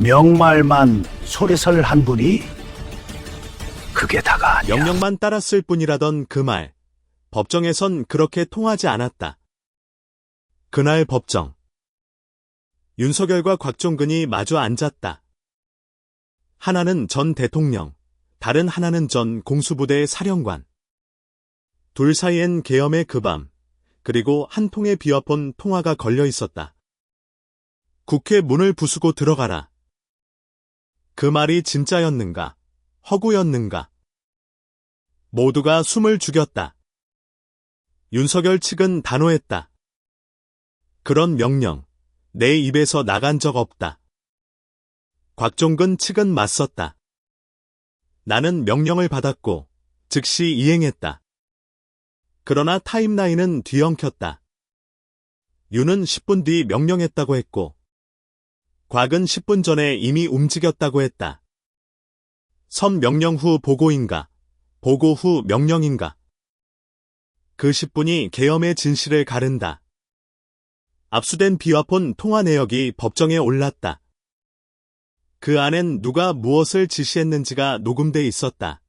명말만 소리설 한 분이 그게 다가 아니야. 명령만 따랐을 뿐이라던 그 말. 법정에선 그렇게 통하지 않았다. 그날 법정. 윤석열과 곽종근이 마주 앉았다. 하나는 전 대통령, 다른 하나는 전 공수부대 사령관. 둘 사이엔 계엄의 그 밤, 그리고 한 통의 비와폰 통화가 걸려 있었다. 국회 문을 부수고 들어가라. 그 말이 진짜였는가, 허구였는가. 모두가 숨을 죽였다. 윤석열 측은 단호했다. 그런 명령, 내 입에서 나간 적 없다. 곽종근 측은 맞섰다. 나는 명령을 받았고, 즉시 이행했다. 그러나 타임라인은 뒤엉켰다. 윤은 10분 뒤 명령했다고 했고, 곽은 10분 전에 이미 움직였다고 했다. 선 명령 후 보고인가, 보고 후 명령인가. 그 10분이 계엄의 진실을 가른다. 압수된 비와폰 통화 내역이 법정에 올랐다. 그 안엔 누가 무엇을 지시했는지가 녹음돼 있었다.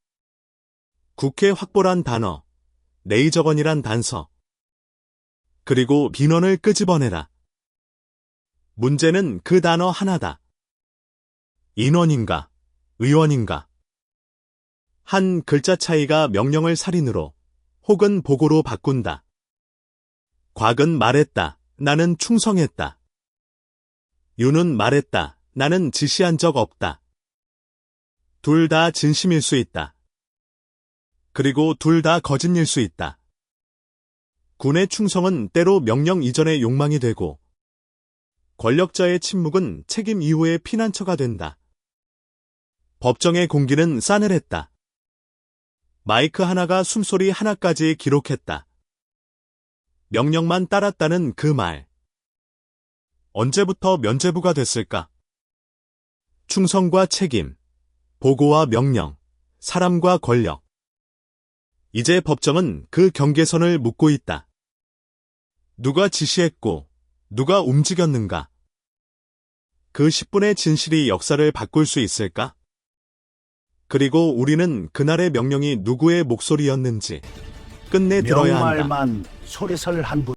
국회 확보란 단어, 레이저건이란 단서, 그리고 민원을 끄집어내라. 문제는 그 단어 하나다. 인원인가, 의원인가. 한 글자 차이가 명령을 살인으로 혹은 보고로 바꾼다. 곽은 말했다. 나는 충성했다. 윤은 말했다. 나는 지시한 적 없다. 둘 다 진심일 수 있다. 그리고 둘 다 거짓일 수 있다. 군의 충성은 때로 명령 이전의 욕망이 되고, 권력자의 침묵은 책임 이후의 피난처가 된다. 법정의 공기는 싸늘했다. 마이크 하나가 숨소리 하나까지 기록했다. 명령만 따랐다는 그 말. 언제부터 면제부가 됐을까? 충성과 책임, 보고와 명령, 사람과 권력. 이제 법정은 그 경계선을 묻고 있다. 누가 지시했고, 누가 움직였는가? 그 10분의 진실이 역사를 바꿀 수 있을까? 그리고 우리는 그날의 명령이 누구의 목소리였는지 끝내 들어야 한다. 명말만 소리설 한 분.